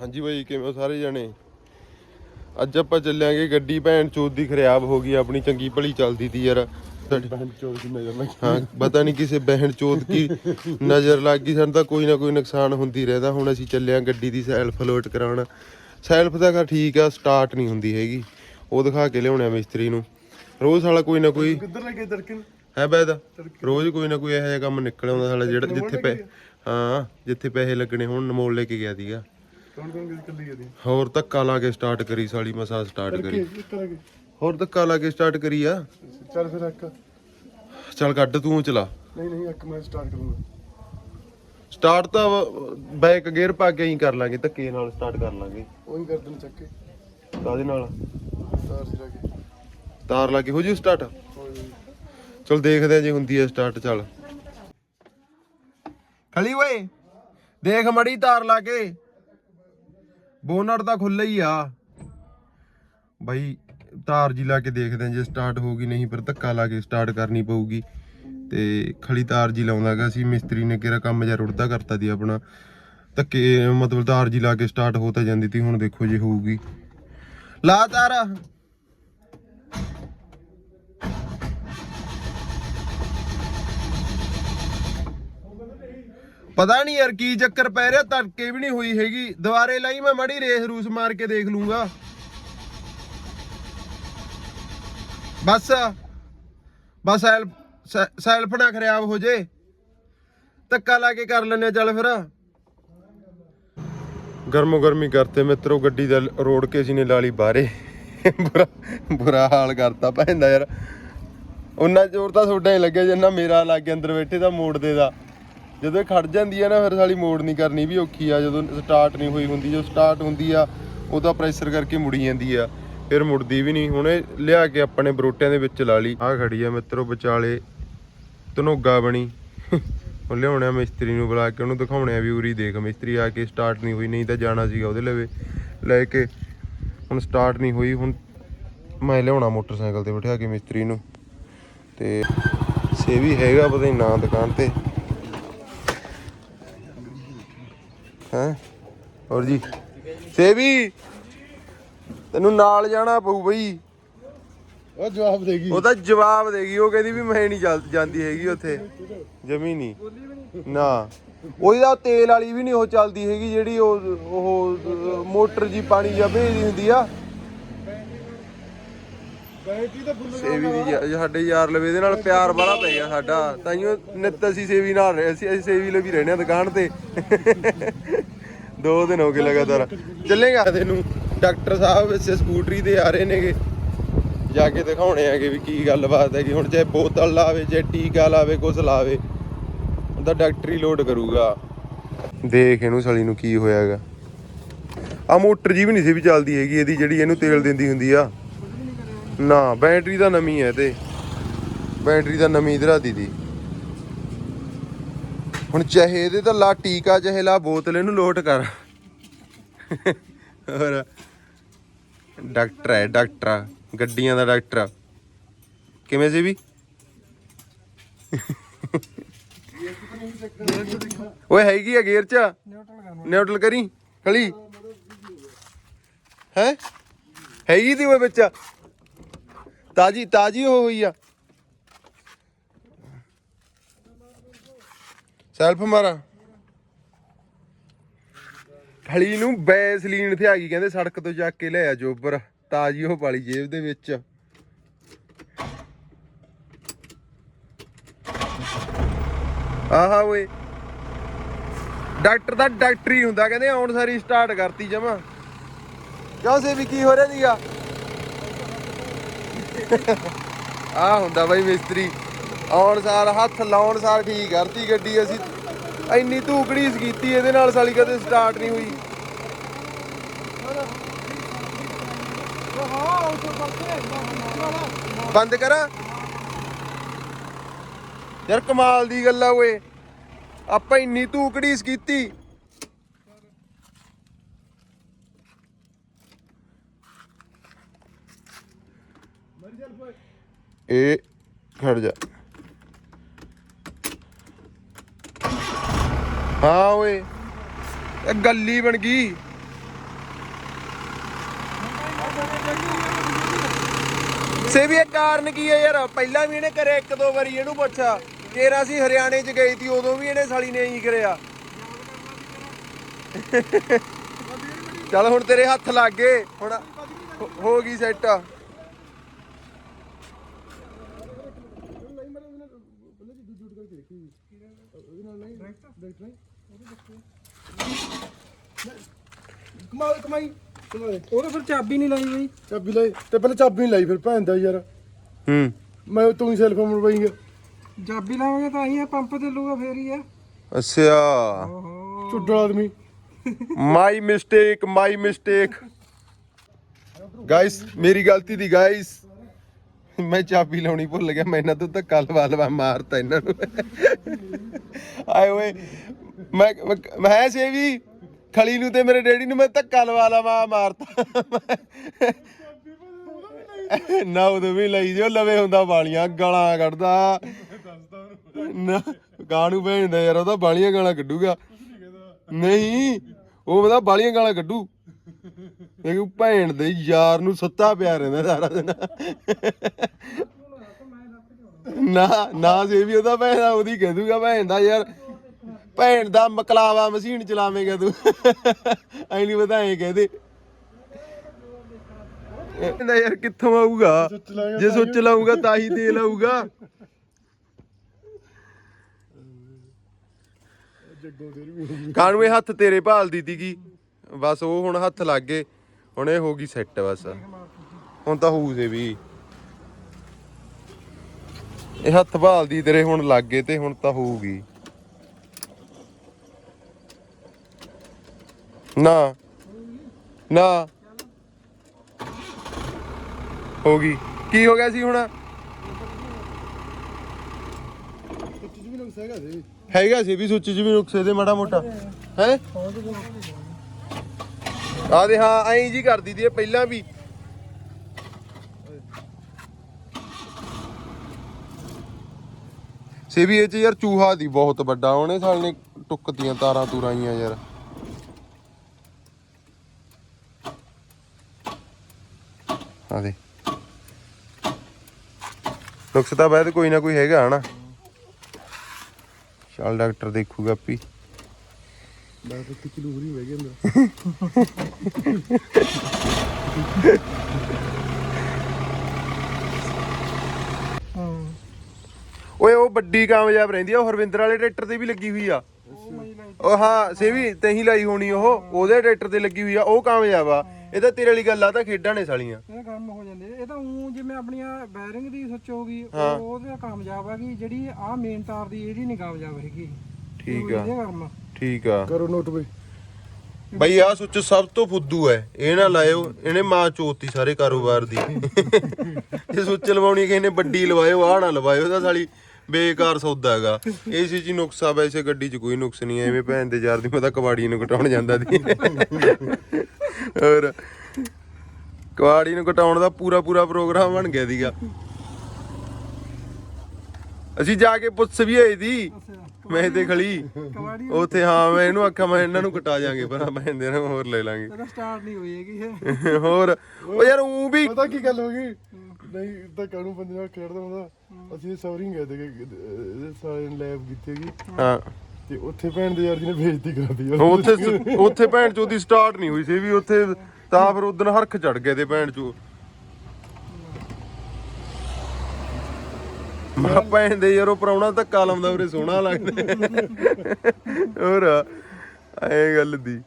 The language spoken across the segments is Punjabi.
ਹਾਂਜੀ ਬਾਈ ਕਿਵੇਂ ਹੋ ਸਾਰੇ ਜਣੇ? ਅੱਜ ਆਪਾਂ ਚੱਲਾਂਗੇ ਗੱਡੀ ਭੈਣ ਚੋਦ ਦੀ ਖਰਾਬ ਹੋ ਗਈ ਆਪਣੀ ਚੰਗੀ ਭਲੀ ਚੱਲਦੀ ਤੀ ਯਾਰ। ਦੀ ਨਜ਼ਰ ਲੱਗੀ ਹਾਂ ਪਤਾ ਨਹੀਂ ਕਿਸੇ ਬਹਿਣ ਚੋਦ ਕੀ ਨਜ਼ਰ ਲੱਗ ਗਈ ਸਾਨੂੰ ਤਾਂ ਕੋਈ ਨਾ ਕੋਈ ਨੁਕਸਾਨ ਹੁੰਦੀ ਰਹਿੰਦਾ। ਹੁਣ ਅਸੀਂ ਚੱਲੇ ਆਂ ਗੱਡੀ ਦੀ ਸੈਲਫ ਲੋਡ ਕਰਾਉਣ। ਸੈਲਫ ਤਾਂ ਖੈਰ ਠੀਕ ਆ ਸਟਾਰਟ ਨਹੀਂ ਹੁੰਦੀ ਹੈਗੀ। ਉਹ ਦਿਖਾ ਕੇ ਲਿਆਉਣਾ ਮਿਸਤਰੀ ਨੂੰ। ਰੋਜ਼ ਸਾਲਾ ਕੋਈ ਨਾ ਕੋਈ ਕਿੱਧਰ ਲੱਗੇ ਦਰਕਨ ਹੈ ਬੈਦਾ ਰੋਜ਼ ਕੋਈ ਨਾ ਕੋਈ ਇਹੋ ਜਿਹਾ ਕੰਮ ਨਿਕਲ ਆਉਂਦਾ ਸਾਲਾ ਜਿਹੜਾ ਜਿੱਥੇ ਪੈ ਹਾਂ ਜਿੱਥੇ ਪੈਸੇ ਲੱਗਣੇ ਹੁਣ ਨਮੋਲ ਲੈ ਕੇ ਗਿਆ ਸੀਗਾ। ਕੌਣ ਕੌਣ ਕਿੱਧਰ ਕੱਲੀ ਗਈ ਹੋਰ ਧੱਕਾ ਲਾ ਕੇ ਸਟਾਰਟ ਕਰੀ ਸਾਲੀ ਮਸਾ ਸਟਾਰਟ ਕਰੀ। ਹੋਰ ਧੱਕਾ ਲਾ ਕੇ ਸਟਾਰਟ ਕਰੀ ਆ। ਚੱਲ ਫਿਰ ਇੱਕ। ਚੱਲ ਕੱਢ ਤੂੰ ਚਲਾ। ਨਹੀਂ ਨਹੀਂ ਇੱਕ ਮੈਂ ਸਟਾਰਟ ਕਰੂੰਗਾ। ਸਟਾਰਟ ਤਾਂ ਬੈਕ ਗੇਅਰ ਪਾ ਕੇ ਹੀ ਕਰ ਲਾਂਗੇ ਧੱਕੇ ਨਾਲ ਸਟਾਰਟ ਕਰ ਲਾਂਗੇ। ਉਹੀ ਗਰਦਨ ਚੱਕ। ਕੇ ਕਾਦੇ ਨਾਲ? ਤਾਰ ਸਿਰਾ ਕੇ। ਤਾਰ ਲਾ ਕੇ ਹੋ ਜੂ ਸਟਾਰਟ ਚਲ ਦੇਖਦੇ ਆ ਜੇ ਹੁੰਦੀ ਹੈ ਸਟਾਰਟ ਚੱਲ। ਖਲੀ ਓਏ ਦੇਖ ਮੜੀ ਤਾਰ ਲਾ ਕੇ। ਬੋਨਟ ਤਾਂ ਖੁੱਲਾ ਹੀ ਆ। ਬਾਈ ਤਾਰ ਜੀ ਲਾ ਕੇ ਦੇਖਦੇ ਆ ਜੇ ਸਟਾਰਟ ਹੋਊਗੀ, ਨਹੀਂ ਪਰ ਧੱਕਾ ਲਾ ਕੇ ਸਟਾਰਟ ਕਰਨੀ ਪਊਗੀ। ਤੇ ਖਲੀ ਤਾਰ ਜੀ ਲਾਉਂਦਾਗਾ ਸੀ, ਮਿਸਤਰੀ ਨੇ ਕਿਹੜਾ ਕੰਮ ਜਿਹਾ ਰੁੜਦਾ ਕਰਤਾ ਦੀ ਆਪਣਾ। ਧੱਕੇ, ਮਤਲਬ ਤਾਰ ਜੀ ਲਾ ਕੇ ਸਟਾਰਟ ਹੋ ਤਾਂ ਜਾਂਦੀ ਤੀ, ਹੁਣ ਦੇਖੋ ਜੇ ਹੋਊਗੀ। ਲਾ ਤਾਰ ਪਤਾ ਨਹੀਂ ਯਾਰ ਕੀ ਚੱਕਰ ਪੈ ਰਿਹਾ ਧੜਕੇ ਵੀ ਨਹੀਂ ਹੋਈ ਹੈਗੀ। ਦੁਬਾਰੇ ਲਈ ਮੈਂ ਮੜੀ ਰੇਸ ਰੂਸ ਮਾਰ ਕੇ ਦੇਖ ਲੂੰਗਾ। ਬਸ ਬਸ ਸੈਲਫ ਸੈਲਫ ਨਾ ਖਰਾਬ ਹੋ ਜੇ। ਧੱਕਾ ਲਾ ਕੇ ਕਰ ਲੈਣੇ ਚੱਲ ਫਿਰ। ਗਰਮੋ ਗਰਮੀ ਕਰਤੇ ਮਿੱਤਰੋ, ਗੱਡੀ ਦਾ ਰੋੜ ਕੇ ਸੀ ਨੇ ਲਾਲੀ ਬਾਰੇ ਬੁਰਾ ਬੁਰਾ ਹਾਲ ਕਰਤਾ ਪੈਂਦਾ ਯਾਰ। ਉਹਨਾਂ ਜ਼ੋਰ ਤਾਂ ਤੁਹਾਡਾ ਹੀ ਲੱਗਿਆ ਜਿੰਨਾ ਮੇਰਾ ਲੱਗ ਅੰਦਰ ਬੈਠੇ ਦਾ, ਮੋੜ ਦੇ ਦਾ। ਜਦੋਂ ਇਹ ਖੜ ਜਾਂਦੀ ਆ ਨਾ, ਫਿਰ ਸਾਲੀ ਮੋੜ ਨਹੀਂ ਕਰਨੀ ਵੀ ਔਖੀ ਆ। ਜਦੋਂ ਸਟਾਰਟ ਨਹੀਂ ਹੋਈ ਹੁੰਦੀ, ਜਦੋਂ ਸਟਾਰਟ ਹੁੰਦੀ ਆ ਉਹਦਾ ਪ੍ਰੈਸ਼ਰ ਕਰਕੇ ਮੁੜੀ ਜਾਂਦੀ ਆ। ਫਿਰ ਮੁੜਦੀ ਵੀ ਨਹੀਂ। ਹੁਣੇ ਲਿਆ ਕੇ ਆਪਣੇ ਬਰੋਟਿਆਂ ਦੇ ਵਿੱਚ ਲਾ ਲਈ। ਆ ਖੜੀ ਆ ਮਿੱਤਰੋ ਵਿਚਾਲੇ, ਧਨੋਗਾ ਬਣੀ। ਉਹ ਲਿਆਉਣਿਆ ਮਿਸਤਰੀ ਨੂੰ ਬੁਲਾ ਕੇ, ਉਹਨੂੰ ਦਿਖਾਉਣੇ ਆ ਵੀ ਉਰੀ ਦੇਖ। ਮਿਸਤਰੀ ਆ ਕੇ ਸਟਾਰਟ ਨਹੀਂ ਹੋਈ, ਨਹੀਂ ਤਾਂ ਜਾਣਾ ਸੀਗਾ ਉਹਦੇ ਲਵੇ। ਲੈ ਕੇ ਹੁਣ ਸਟਾਰਟ ਨਹੀਂ ਹੋਈ। ਹੁਣ ਮੈਂ ਲਿਆਉਣਾ ਮੋਟਰਸਾਈਕਲ ਤੇ ਬਿਠਾ ਕੇ ਮਿਸਤਰੀ ਨੂੰ। ਤੇ ਸੇ ਵੀ ਹੈਗਾ ਪਤਾ ਨਹੀਂ ਨਾਂ ਦੁਕਾਨ ਤੇ। ਹੈ? ਹੋਰ ਜੀ। ਸੇਵੀ ਤੈਨੂੰ ਨਾਲ ਜਾਣਾ ਪਊ ਬਈ। ਉਹ ਜਵਾਬ ਦੇਗੀ ਉਹ ਤਾਂ ਜਵਾਬ ਦੇਗੀ ਉਹ ਕਹਿੰਦੀ ਵੀ ਮੈਂ ਨਹੀਂ ਜਾਂਦੀ ਹੈਗੀ ਉੱਥੇ। ਜਮੀ ਨਹੀਂ। ਨਾ। ਉਹਦੀ ਤਾਂ ਤੇਲ ਵਾਲੀ ਵੀ ਨਹੀਂ ਉਹ ਚੱਲਦੀ ਹੈਗੀ ਜਿਹੜੀ ਉਹ ਉਹ ਮੋਟਰ ਜੀ ਪਾਣੀ ਜਾਂ ਭੇਜਦੀ ਹੁੰਦੀ ਆ। ਸੇਵੀ ਦੀ ਯਾ- ਸਾਡੇ ਯਾਰ ਲਵੇ, ਇਹਦੇ ਨਾਲ ਪਿਆਰ ਵਾਲਾ ਪੈ ਗਿਆ ਸਾਡਾ। ਤਾਈਓ ਨਿੱਤ ਅਸੀਂ ਸੇਵੀ ਨਾਲ ਰਹੇ ਅਸੀਂ ਅਸੀਂ ਸੇਵੀ ਲਈ ਰਹਿੰਦੇ ਆ ਦੁਕਾਨ ਤੇ। ਦੋ ਦਿਨ ਹੋ ਗਏ ਲਗਾਤਾਰ। ਚੱਲੇਗਾ ਤੈਨੂੰ ਡਾਕਟਰ ਸਾਹਿਬ ਇਸੇ ਸਕੂਟਰੀ ਤੇ ਆ ਰਹੇ ਨੇਗੇ। ਜਾ ਕੇ ਦਿਖਾਉਣੇ ਆਗੇ ਵੀ ਕੀ ਗੱਲਬਾਤ ਹੈਗੀ। ਹੁਣ ਚਾਹੇ ਬੋਤਲ ਲਾਵੇ, ਚਾਹੇ ਟੀਕਾ ਲਾਵੇ, ਕੁਛ ਲਾਵੇ, ਉਹਦਾ ਡਾਕਟਰ ਹੀ ਲੋਡ ਕਰੂਗਾ। ਦੇਖ ਇਹਨੂੰ ਸਲੀ ਨੂੰ ਕੀ ਹੋਇਆਗਾ। ਆ ਮੋਟਰ ਜੀ ਵੀ ਨਹੀਂ ਸੀ ਵੀ ਚੱਲਦੀ ਹੈਗੀ। ਇਹਦੀ ਜਿਹੜੀ ਇਹਨੂੰ ਤੇਲ ਦਿੰਦੀ ਹੁੰਦੀ ਆ। ਨਾ, ਬੈਟਰੀ ਤਾਂ ਨਵੀਂ ਹੈ ਤੇ ਬੈਟਰੀ ਤਾਂ ਨਵੀਂ ਇਧਰਾ ਦੀ ਦੀ ਹੁਣ ਚਾਹੇ ਇਹਦੇ ਤਾਂ ਲਾ ਟੀਕਾ ਚਾਹੇ ਲਾ ਬੋਤਲ, ਇਹਨੂੰ ਲੋਟ ਕਰ। ਹੋਰ। ਡਾਕਟਰ ਹੈ, ਡਾਕਟਰ ਗੱਡੀਆਂ ਦਾ ਡਾਕਟਰ ਕਿਵੇਂ ਸੀ ਵੀ? ਓਏ, ਹੈਗੀ ਆ ਗੇਅਰ ਚ? ਨਿਊਟਰਲ ਕਰੀ? ਕਲੀ ਹੈ? ਹੈਗੀ ਤੀ ਓਏ ਵਿੱਚ? ਤਾਜੀ ਤਾਜੀ ਹੋ ਹੋਈ ਆ। ਸੈਲਫ ਮਾਰਾ। ਖਲੀ ਨੂੰ ਬੈਸਲੀਨ ਤੇ ਆ ਗਈ, ਕਹਿੰਦੇ ਸੜਕ ਤੋਂ ਚੱਕ ਕੇ ਲਿਆ ਜੋਬਰ। ਤਾਜੀ ਉਹ ਪਾਲੀ ਜੇਬ ਦੇ ਵਿੱਚ। ਆਹਾ ਓਏ। ਡਾਕਟਰ ਦਾ ਡਾਕਟਰੀ ਹੁੰਦਾ, ਕਹਿੰਦੇ ਆਉਣ ਸਾਰੀ ਸਟਾਰਟ ਕਰਤੀ ਜਮਾ। ਕਿਉਂ ਸੇ ਵੀ ਕੀ ਹੋ ਰਿਹਾ ਸੀਗਾ? ਆ ਹੁੰਦਾ ਬਾਈ ਮਿਸਤਰੀ। ਆਉਣ ਸਾਰ ਹੱਥ ਲਾਉਣ ਸਾਰ ਠੀਕ ਕਰਤੀ ਗੱਡੀ ਅਸੀਂ ਇੰਨੀ ਧੂਕੜੀ ਕੀਤੀ, ਇਹਦੇ ਨਾਲ ਸਾਲੀ ਕਦੇ ਸਟਾਰਟ ਨਹੀਂ ਹੋਈ। ਬੰਦ ਕਰਾਂ? ਯਾਰ ਕਮਾਲ ਦੀ ਗੱਲ ਆ ਓਏ। ਆਪਾਂ ਇੰਨੀ ਧੂਕੜੀ ਕੀਤੀ। ਇਹ ਖੜ ਜਾ। ਹਾਂ ਓਏ, ਇਹ ਗੱਲੀ ਬਣ ਗਈ। ਸੇ ਵੀ ਇਹ ਕਾਰਨ ਕੀ ਹੈ ਯਾਰ? ਪਹਿਲਾਂ ਵੀ ਇਹਨੇ ਕਰਿਆ, ਇੱਕ ਦੋ ਵਾਰੀ ਇਹਨੂੰ ਪੁੱਛਿਆ ਕੇਰਾ ਸੀ ਹਰਿਆਣੇ ਚ ਗਈ ਸੀ, ਉਦੋਂ ਵੀ ਇਹਨੇ ਸਾਲੀ ਨੇ ਇਹੀ ਕਰਿਆ। ਚੱਲ ਹੁਣ ਤੇਰੇ ਹੱਥ ਲੱਗ ਗਏ। ਹੁਣ ਹੋ- ਹੋ ਗਈ ਸੈੱਟ ਕਮਾਲ ਕਮਾਈ। ਕਮਾਲ। ਉਹਦੇ ਫਿਰ ਚਾਬੀ ਨਹੀਂ ਲਾਈ ਬਈ। ਚਾਬੀ ਲਈ। ਤੇ ਪਹਿਲਾਂ ਚਾਬੀ ਨਹੀਂ ਲਾਈ ਫਿਰ ਭੈਣ ਦਾ ਯਾਰ। ਹੂੰ। ਮੈਂ ਤੂੰ ਹੀ ਸੈਲਫੋਨ ਮਰਵਾਈਂਗਾ ਚਾਬੀ ਲਾਵਾਂਗੇ ਤਾਂ ਆਈ ਪੰਪ ਤੇ ਲੂਗਾ ਫੇਰ ਹੀ ਆ। ਅੱਛਾ। ਓਹੋ। ਚੁੱਡਾ ਆਦਮੀ। My mistake my mistake guys ਮੇਰੀ ਗਲਤੀ ਦੀ ਗਾਇਸ ਮੈਂ ਚਾਬੀ ਲਾਉਣੀ ਭੁੱਲ ਗਿਆ, ਮੈਂ ਇਹਨਾਂ ਤੋਂ ਧੱਕਾ ਲਵਾ ਲਵਾ ਮਾਰਤਾ ਇਹਨਾਂ ਨੂੰ। ਆਏ ਓਏ, ਮੈਂ ਮੈਂ- ਮੈਂ ਸੇ ਵੀ ਖਲੀ ਨੂੰ ਤੇ ਮੇਰੇ ਡੈਡੀ ਨੂੰ ਮੈਂ ਧੱਕਾ ਲਵਾ ਲਵਾ ਮਾਰਤਾ। ਨਾ ਉਦੋਂ ਵੀ ਲਈ ਜੋ ਲਵੇ ਹੁੰਦਾ ਵਾਲੀਆਂ ਗਾਲਾਂ ਕੱਢਦਾ। ਨਾ, ਗਾਣੂ ਭੇਜਦਾ ਯਾਰ, ਉਹਦਾ ਬਾਲੀਆਂ ਗਾਲਾਂ ਕੱਢੂਗਾ। ਨਹੀਂ, ਉਹ ਉਹਦਾ ਬਾਲੀਆਂ ਗਾਲਾਂ ਕੱਢੂ। ਇਹ ਭੈਣ ਦੇ ਯਾਰ ਨੂੰ ਸੱਤਾ ਪਿਆ ਰਹਿੰਦਾ ਸਾਰਾ ਦਿਨ। ਨਾ ਨਾ ਜੇ ਵੀ ਉਹਦਾ ਭੈਣ ਦਾ ਉਹਦੀ ਕਹਿ ਦੂਗਾ ਭੈਣ ਦਾ ਯਾਰ। ਭੈਣ ਦਾ ਮਕਲਾਵਾ ਮਸ਼ੀਨ ਚਲਾਵੇਂਗਾ ਤੂੰ। ਐ ਨਹੀਂ ਪਤਾ ਐ ਕਹਦੇ ਇਹਦਾ ਯਾਰ ਕਿੱਥੋਂ ਆਊਗਾ? ਜੇ ਸੁੱਚ ਲਾਊਗਾ ਤਾਂ ਹੀ ਤੇਲ ਆਊਗਾ। ਜੱਗੋ ਤੇਰੀ ਵੀ ਹੋ ਗਈ। ਕਾਨੂੰ ਇਹ ਹੱਥ ਤੇਰੇ ਭਾਲਦੀ ਤੀਗੀ ਬਸ ਉਹ ਹੁਣ ਹੱਥ ਲੱਗ ਗਏ ਹੁਣ ਇਹ ਹੋ ਗਈ ਸੈੱਟ ਬਸ। ਹੁਣ ਤਾਂ ਹੋਊ ਸੇ ਵੀ। ਇਹ ਹੱਥ ਭਾਲਦੀ ਤੇਰੇ ਹੁਣ ਲੱਗ ਗਏ ਤੇ ਹੁਣ ਤਾਂ ਹੋਊਗੀ। ਨਾ ਨਾ। ਹੋ ਗਈ। ਕੀ ਹੋ ਗਿਆ ਸੀ ਹੁਣ? ਹੈਗਾ ਸੀ ਵੀ ਸੁੱਚ ਚ ਵੀ ਨੁਕਸੇ ਦੇ ਮਾੜਾ ਮੋਟਾ। ਹੈ? ਆ ਦੇ ਹਾਂ, ਐਂ ਜੀ ਕਰਦੀ ਤੀ ਪਹਿਲਾਂ ਵੀ। ਸੇ ਚ ਯਾਰ ਚੂਹਾ ਦੀ ਬਹੁਤ ਵੱਡਾ, ਉਹਨੇ ਸਾਲ ਨੇ ਟੁੱਕਤੀਆਂ ਤਾਰਾਂ ਤੂਰਾਂ ਯਾਰ। ਆ ਦੇ ਨੁਕਸ ਤਾਂ ਬਾਅਦ ਕੋਈ ਨਾ ਕੋਈ ਹੈਗਾ, ਹਨਾ? ਚੱਲ ਡਾਕਟਰ ਦੇਖੂਗਾ ਆਪੀ। ਮੈਂ ਤਾਂ ਕਿਲੋ ਹੋਰੀ ਬਹਿ ਗਿਆ ਅੰਦਰ। ਹਾਂ। ਓਏ ਉਹ ਵੱਡੀ ਕਾਮਯਾਬ ਰਹਿੰਦੀ ਆ ਉਹ ਹਰਵਿੰਦਰ ਵਾਲੇ ਟਰੈਕਟਰ ਤੇ ਵੀ ਲੱਗੀ ਹੋਈ ਆ। ਉਹ ਹਾਂ ਸੇਵੀ ਤਹੀਂ ਲਾਈ ਹੋਣੀ ਉਹ ਉਹਦੇ ਟਰੈਕਟਰ ਤੇ ਲੱਗੀ ਹੋਈ ਆ ਉਹ ਕਾਮਯਾਬ ਆ। ਇਹ ਤਾਂ ਤੇਰੇ ਵਾਲੀ ਗੱਲ ਆ ਤਾਂ ਖੇਡਾਂ ਨੇ ਸਾਲੀਆਂ। ਇਹ ਕੰਮ ਹੋ ਜਾਂਦੇ ਇਹ ਤਾਂ ਉਹ ਜਿਵੇਂ ਆਪਣੀਆਂ ਬੈਰਿੰਗ ਦੀ ਸੁੱਚ ਹੋ ਗਈ ਹਾਂ। ਉਹ ਉਹਦੇ ਕਾਮਯਾਬ ਆ ਗਈ ਜਿਹੜੀ ਆਹ ਮੇਨ ਤਾਰ ਦੀ ਇਹਦੀ ਨਹੀਂ ਕਾਮਯਾਬ ਹੈਗੀ। ਠੀਕ ਆ। ਇਹਦੇ ਕੰਮ। ਠੀਕ ਆ। ਕਰੋ ਨੋਟ ਬਈ। ਬਈ ਆ ਸੁੱਚ ਸਭ ਤੋਂ ਫੁੱਦੂ ਐ। ਇਹ ਨਾ ਲਾਇਓ ਇਹਨੇ ਮਾਂ ਚੋਤੀ ਸਾਰੇ ਕਾਰੋਬਾਰ ਦੀ। ਇਹ ਸੁੱਚ ਲਵਾਉਣੀ ਕਿਸੇ ਨੇ ਵੱਡੀ ਲਵਾਇਓ ਆ ਨਾ ਲਵਾਇਓ ਇਹਦਾ ਸਾਲੀ ਬੇਕਾਰ ਸੌਦਾ ਹੈਗਾ। ਇਸ ਚ ਹੀ ਨੁਕਸਾ ਵੈਸੇ ਗੱਡੀ 'ਚ ਕੋਈ ਨੁਕਸ ਨਹੀਂ ਐਵੇਂ ਭੈਣ ਦੇ ਯਾਰ ਦੀ ਮੈਂ ਤਾਂ ਕਬਾੜੀ ਨੂੰ ਕਟਾਉਣ ਜਾਂਦਾ ਸੀ। ਹੋਰ ਕਬਾੜੀ ਨੂੰ ਕਟਾਉਣ ਦਾ ਪੂਰਾ ਪੂਰਾ ਪ੍ਰੋਗਰਾਮ ਬਣ ਗਿਆ ਸੀਗਾ। ਅਸੀਂ ਜਾ ਕੇ ਪੁੱਛ ਵੀ ਆਈ ਦੀ ਮੈਂ ਤੇ ਖਲੀ ਉੱਥੇ ਹਾਂ ਮੈਂ ਇਹਨੂੰ ਆਖਿਆ ਮੈਂ ਇਹਨਾਂ ਨੂੰ ਕਟਾ ਜਾਾਂਗੇ ਪਰ ਮੈਂ ਦੇ ਨੂੰ ਹੋਰ ਲੈ ਲਾਂਗੇ। ਇਹਦਾ ਸਟਾਰਟ ਨਹੀਂ ਹੋਈ ਹੈਗੀ ਇਹ। ਹੋਰ ਉਹ ਯਾਰ ਉਹ ਵੀ ਪਤਾ ਕੀ ਗੱਲ ਹੋ ਗਈ? ਨਹੀਂ ਤਾਂ ਕਾਨੂੰ ਬੰਦੇ ਨਾਲ ਖੇਡਦਾ ਹੁੰਦਾ? ਅਸੀਂ ਸੌਰਿੰਗ ਗਏ ਤੇ ਨੇ ਲੈਬ ਕੀਤੀ ਹੈਗੀ। ਹਾਂ। ਤੇ ਉੱਥੇ ਭੈਣ ਦੇ ਯਾਰ ਜੀ ਨੇ ਬੇਇੱਜ਼ਤੀ ਕਰਦੀ ਆ ਉੱਥੇ ਉੱਥੇ ਭੈਣ ਚੋਦੀ ਸਟਾਰਟ ਨਹੀਂ ਹੋਈ ਸੀ ਵੀ ਉੱਥੇ ਤਾਂ ਫਿਰ ਉਦੋਂ ਹਰਖ ਚੜ ਗਏ ਤੇ ਭੈਣ ਚੋ ਮਾ ਭੈਣ ਦੇ ਯਾਰ ਉਹ ਪਰਾਉਣਾ ਧੱਕਾ ਲਾਉਂਦਾ ਉਰੇ, ਸੋਹਣਾ ਲੱਗਦਾ। ਹੋਰ ਐ ਗੱਲ ਦੀ।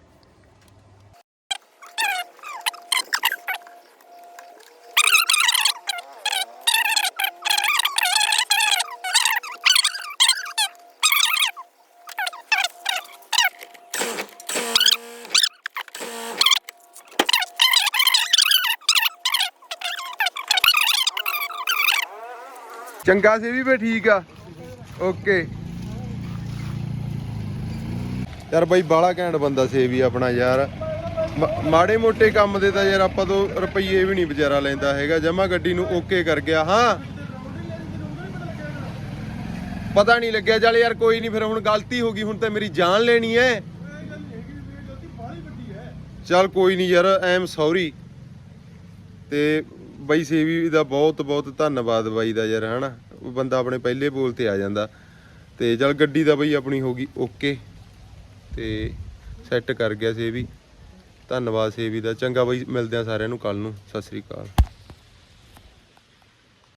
ਚੰਗਾ ਸੀ ਵੀ ਫੇ ਠੀਕ ਆ। ਓਕੇ ਯਾਰ ਬਾਈ ਬਾਲਾ ਘੈਂਟ ਬੰਦਾ ਸੀ ਆਪਣਾ ਯਾਰ। ਮਾੜੇ ਮੋਟੇ ਕੰਮ ਦੇ ਤਾਂ ਯਾਰ ਆਪਾਂ ਤੋਂ ਰੁਪਈਏ ਵੀ ਨਹੀਂ ਵਿਚਾਰਾ ਲੈਂਦਾ ਹੈਗਾ। ਜਮਾ ਗੱਡੀ ਨੂੰ ਓਕੇ ਕਰ ਗਿਆ, ਹਾਂ। ਪਤਾ ਨਹੀਂ ਲੱਗਿਆ, ਚੱਲ ਯਾਰ ਕੋਈ ਨਹੀਂ, ਫਿਰ ਹੁਣ ਗਲਤੀ ਹੋ ਗਈ, ਹੁਣ ਤਾਂ ਮੇਰੀ ਜਾਨ ਲੈਣੀ ਹੈ ਚੱਲ ਕੋਈ ਨਹੀਂ ਯਾਰ ਆਈ ਐਮ ਸੌਰੀ ਤੇ ਬਾਈ ਸੇਵੀ ਦਾ ਬਹੁਤ ਬਹੁਤ ਧੰਨਵਾਦ ਬਾਈ ਦਾ ਯਾਰ, ਹਨਾ? ਉਹ ਬੰਦਾ ਆਪਣੇ ਪਹਿਲੇ ਬੋਲ ਤੇ ਆ ਜਾਂਦਾ। ਤੇ ਚਲ ਗੱਡੀ ਦਾ ਬਾਈ ਆਪਣੀ ਹੋ ਗਈ ਓਕੇ। ਤੇ ਸੈੱਟ ਕਰ ਗਿਆ ਸੇਵੀ। ਧੰਨਵਾਦ ਸੇਵੀ ਦਾ। ਚੰਗਾ ਬਾਈ, ਮਿਲਦੇ ਆ ਸਾਰਿਆਂ ਨੂੰ ਕੱਲ ਨੂੰ। ਸਤਿ ਸ੍ਰੀ ਅਕਾਲ।